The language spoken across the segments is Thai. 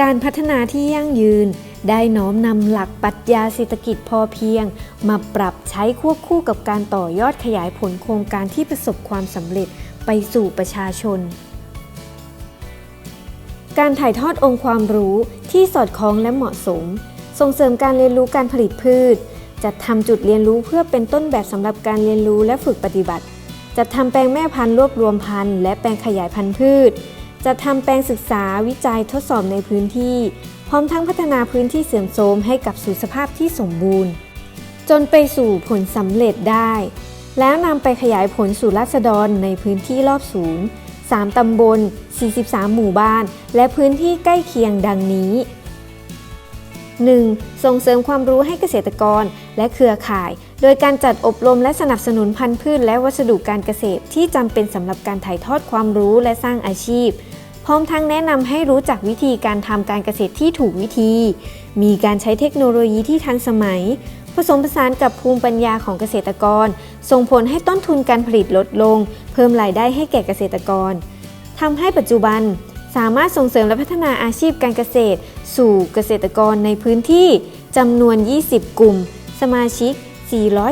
การพัฒนาที่ยั่งยืน ได้น้อมนำหลักปรัชญาเศรษฐกิจพอเพียง มาปรับใช้ควบคู่กับการต่อยอดขยายผลโครงการที่ประสบความสำเร็จไปสู่ประชาชน การถ่ายทอดองค์ความรู้ที่สอดคล้องและเหมาะสม ส่งเสริมการเรียนรู้การผลิตพืช จัดทำจุดเรียนรู้เพื่อเป็นต้นแบบสำหรับการเรียนรู้และฝึกปฏิบัติ จัดทำแปลงแม่พันธุ์รวบรวมพันธุ์และแปลงขยายพันธุ์พืช จัดทำแปลงศึกษาวิจัยทดสอบในพื้นที่ พร้อมทั้งพัฒนาพื้นที่เสื่อมโทรมให้กลับสู่สภาพที่สมบูรณ์ จนไปสู่ผลสำเร็จได้ แล้วนำไปขยายผลสู่ราษฎรในพื้นที่รอบศูนย์3ตำบล 43 หมู่บ้าน และพื้นที่ใกล้เคียงดังนี้ 1. ส่งเสริมความรู้ให้เกษตรกรและเครือข่าย โดยการจัดอบรมและสนับสนุนพันธุ์พืชและวัสดุการเกษตรที่จำเป็นสำหรับการถ่ายทอดความรู้และสร้างอาชีพ พร้อมทั้งแนะนำให้รู้จักวิธีการทำการเกษตรที่ถูกวิธี มีการใช้เทคโนโลยีที่ทันสมัย ผสมผสานกับภูมิปัญญาของเกษตรกร ส่งผลให้ต้นทุนการผลิตลดลง เพิ่มรายได้ให้แก่เกษตรกรทำให้ปัจจุบัน สามารถส่งเสริมและพัฒนาอาชีพการเกษตร สู่เกษตรกรในพื้นที่จำนวน 20 กลุ่ม สมาชิก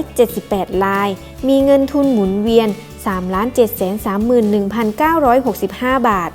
478 ราย มีเงินทุนหมุนเวียน 3,731,965 บาท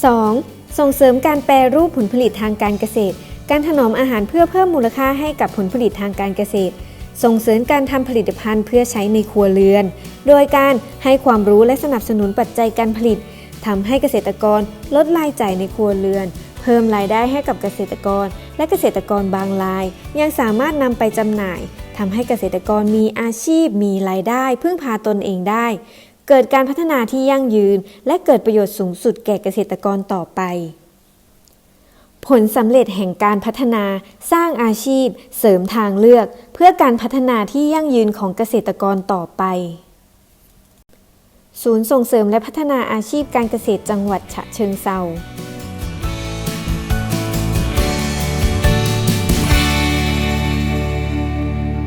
2. ส่งเสริมการแปรรูปผลผลิตทางการเกษตร การถนอมอาหารเพื่อเพิ่มมูลค่าให้กับผลผลิตทางการเกษตร ส่งเสริมการทำผลิตภัณฑ์เพื่อใช้ในครัวเรือน โดยการให้ความรู้และสนับสนุนปัจจัยการผลิต ทำให้เกษตรกรลดรายจ่ายในครัวเรือน เพิ่มรายได้ให้กับเกษตรกร และเกษตรกรบางราย ยังสามารถนำไปจำหน่ายทำให้เกษตรกรมีอาชีพ มีรายได้ พึ่งพาตนเองได้ เกิดการพัฒนาที่ยั่งยืน และเกิดประโยชน์สูงสุดแก่เกษตรกรต่อไป ผลสำเร็จแห่งการพัฒนาสร้างอาชีพ เสริมทางเลือก เพื่อการพัฒนาที่ยั่งยืนของเกษตรกรต่อไป ศูนย์ส่งเสริมและพัฒนาอาชีพการเกษตรจังหวัดฉะเชิงเซา